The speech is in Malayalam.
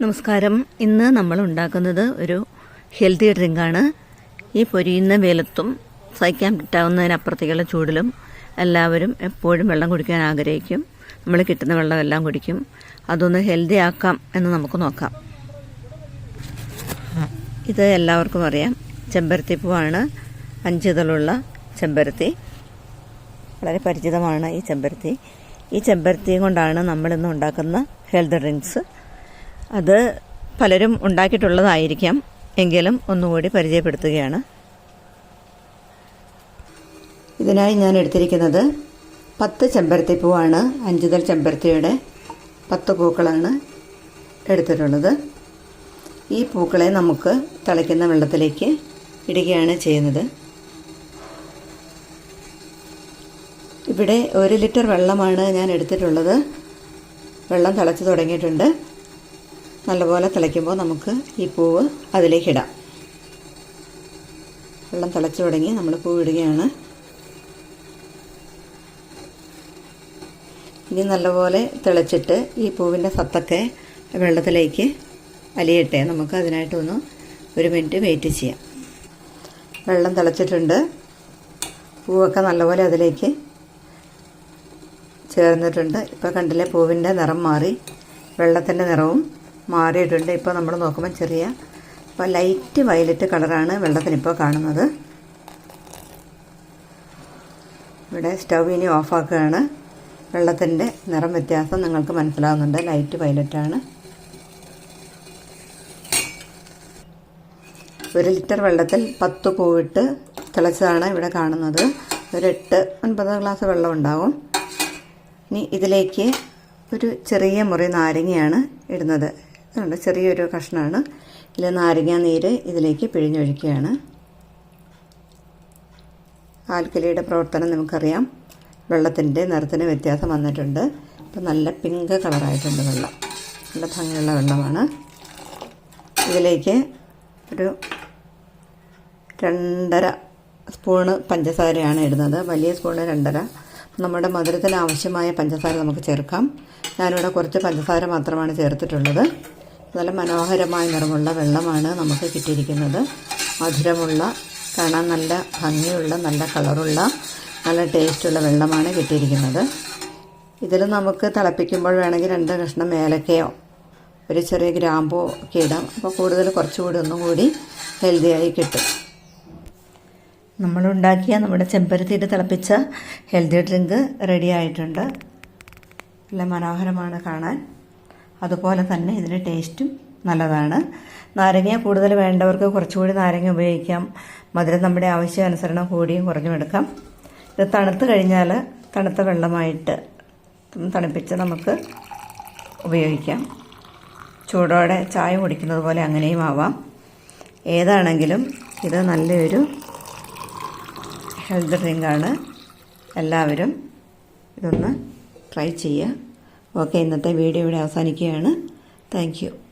നമസ്കാരം. ഇന്ന് നമ്മൾ ഉണ്ടാക്കുന്നത് ഒരു ഹെൽത്തി ഡ്രിങ്കാണ്. ഈ പൊരിയുന്ന വെയിലത്തും സഹിക്കാൻ പറ്റാവുന്നതിനപ്പുറത്തേക്കുള്ള ചൂടിലും എല്ലാവരും എപ്പോഴും വെള്ളം കുടിക്കാൻ ആഗ്രഹിക്കും. നമ്മൾ കിട്ടുന്ന വെള്ളം എല്ലാം കുടിക്കും. അതൊന്ന് ഹെൽത്തി ആക്കാം എന്ന് നമുക്ക് നോക്കാം. ഇത് എല്ലാവർക്കും അറിയാം. ചെമ്പരത്തിപ്പൂവാണ് അഞ്ച് ഇതളുള്ള ചെമ്പരത്തി. വളരെ പരിചിതമാണ് ഈ ചെമ്പരത്തി. ഈ ചെമ്പരത്തിയും കൊണ്ടാണ് നമ്മളിന്ന് ഉണ്ടാക്കുന്ന ഹെൽത്ത് ഡ്രിങ്ക്സ്. അത് പലരും ഉണ്ടാക്കിയിട്ടുള്ളതായിരിക്കാം. എങ്കിലും ഒന്നുകൂടി പരിചയപ്പെടുത്തുകയാണ്. ഇതിനായി ഞാൻ എടുത്തിരിക്കുന്നത് പത്ത് ചെമ്പരത്തിപ്പൂവാണ് അഞ്ചുതൽ ചെമ്പരത്തിയുടെ പത്ത് പൂക്കളാണ് എടുത്തിട്ടുള്ളത്. ഈ പൂക്കളെ നമുക്ക് തിളയ്ക്കുന്ന വെള്ളത്തിലേക്ക് ഇടുകയാണ് ചെയ്യുന്നത്. ഇവിടെ ഒരു ലിറ്റർ വെള്ളമാണ് ഞാൻ എടുത്തിട്ടുള്ളത്. വെള്ളം തിളച്ച് തുടങ്ങിയിട്ടുണ്ട്. നല്ലപോലെ തിളയ്ക്കുമ്പോൾ നമുക്ക് ഈ പൂവ് അതിലേക്ക് ഇടാം. വെള്ളം തിളച്ച് തുടങ്ങി നമ്മൾ പൂവ് ഇടുകയാണ്. ഇനി നല്ലപോലെ തിളച്ചിട്ട് ഈ പൂവിന്റെ സത്തൊക്കെ വെള്ളത്തിലേക്ക് അലിയട്ടെ. നമുക്ക് അതിനായിട്ടൊന്ന് ഒരു മിനിറ്റ് വെയിറ്റ് ചെയ്യാം. വെള്ളം തിളച്ചിട്ടുണ്ട്. പൂവൊക്കെ നല്ലപോലെ അതിലേക്ക് ചേർന്നിട്ടുണ്ട്. ഇപ്പോൾ കണ്ടില്ലേ പൂവിന്റെ നിറം മാറി. വെള്ളത്തിന്റെ നിറവും മാറിയിട്ടുണ്ട്. ഇപ്പോൾ നമ്മൾ നോക്കുമ്പോൾ ചെറിയ ഇപ്പോൾ ലൈറ്റ് വയലറ്റ് കളറാണ് വെള്ളത്തിനിപ്പോൾ കാണുന്നത്. ഇവിടെ സ്റ്റൗ ഇനി ഓഫാക്കുകയാണ് വെള്ളത്തിന്റെ നിറം വ്യത്യാസം നിങ്ങൾക്ക് മനസ്സിലാവുന്നുണ്ട്. ലൈറ്റ് വയലറ്റാണ്. ഒരു ലിറ്റർ വെള്ളത്തിൽ പത്ത് പൂവിട്ട് തിളച്ചതാണ് ഇവിടെ കാണുന്നത്. ഒരു എട്ട് ഒൻപത് ഗ്ലാസ് വെള്ളം ഉണ്ടാവും. ഇനി ഇതിലേക്ക് ഒരു ചെറിയ മുറി നാരങ്ങയാണ് ഇടുന്നത്. അതുകൊണ്ട് ചെറിയൊരു കഷ്ണമാണ് ഇതിൽ നാരങ്ങ നീര് ഇതിലേക്ക് പിഴിഞ്ഞൊഴിക്കുകയാണ്. ആൽക്കലിയുടെ പ്രവർത്തനം നമുക്കറിയാം. വെള്ളത്തിന്റെ നിറത്തിന് വ്യത്യാസം വന്നിട്ടുണ്ട്. ഇപ്പം നല്ല പിങ്ക് കളറായിട്ടുണ്ട് വെള്ളം. നല്ല ഭംഗിയുള്ള വെള്ളമാണ്. ഇതിലേക്ക് ഒരു രണ്ടര സ്പൂണ് പഞ്ചസാരയാണ് ഇടുന്നത്. വലിയ സ്പൂണ് രണ്ടര. നമ്മുടെ മധുരത്തിന് ആവശ്യമായ പഞ്ചസാര നമുക്ക് ചേർക്കാം. ഞാനിവിടെ കുറച്ച് പഞ്ചസാര മാത്രമാണ് ചേർത്തിട്ടുള്ളത്. നല്ല മനോഹരമായ നിറമുള്ള വെള്ളമാണ് നമുക്ക് കിട്ടിയിരിക്കുന്നത്. മധുരമുള്ള കാണാൻ നല്ല ഭംഗിയുള്ള നല്ല കളറുള്ള നല്ല ടേസ്റ്റുള്ള വെള്ളമാണ് കിട്ടിയിരിക്കുന്നത്. ഇതിൽ നമുക്ക് തിളപ്പിക്കുമ്പോൾ വേണമെങ്കിൽ രണ്ട് കഷ്ണം ഏലക്കയോ ഒരു ചെറിയ ഗ്രാമ്പോ ഒക്കെ ഇടാം. അപ്പോൾ കൂടുതൽ കുറച്ചുകൂടി ഒന്നും കൂടി ഹെൽത്തിയായി കിട്ടും. നമ്മളുണ്ടാക്കിയ നമ്മുടെ ചെമ്പരത്തിയിട്ട് തിളപ്പിച്ച ഹെൽത്തി ഡ്രിങ്ക് റെഡി ആയിട്ടുണ്ട്. നല്ല മനോഹരമാണ് കാണാൻ. അതുപോലെ തന്നെ ഇതിന്റെ ടേസ്റ്റും നല്ലതാണ്. നാരങ്ങ കൂടുതൽ വേണ്ടവർക്ക് കുറച്ചുകൂടി നാരങ്ങ ഉപയോഗിക്കാം. മധുരം നമ്മുടെ ആവശ്യാനുസരണം കൂടിയും കുറഞ്ഞും എടുക്കാം. ഇത് തണുത്ത് കഴിഞ്ഞാൽ തണുത്ത വെള്ളമായിട്ട് തണുപ്പിച്ച് നമുക്ക് ഉപയോഗിക്കാം. ചൂടോടെ ചായ കുടിക്കുന്നത് പോലെ അങ്ങനെയും ആവാം. ഏതാണെങ്കിലും ഇത് നല്ലൊരു ഹെൽത്ത് ഡ്രിങ്കാണ് എല്ലാവരും ഇതൊന്ന് ട്രൈ ചെയ്യുക. ഓക്കെ ഇന്നത്തെ വീഡിയോ ഇവിടെ അവസാനിക്കുകയാണ്. താങ്ക്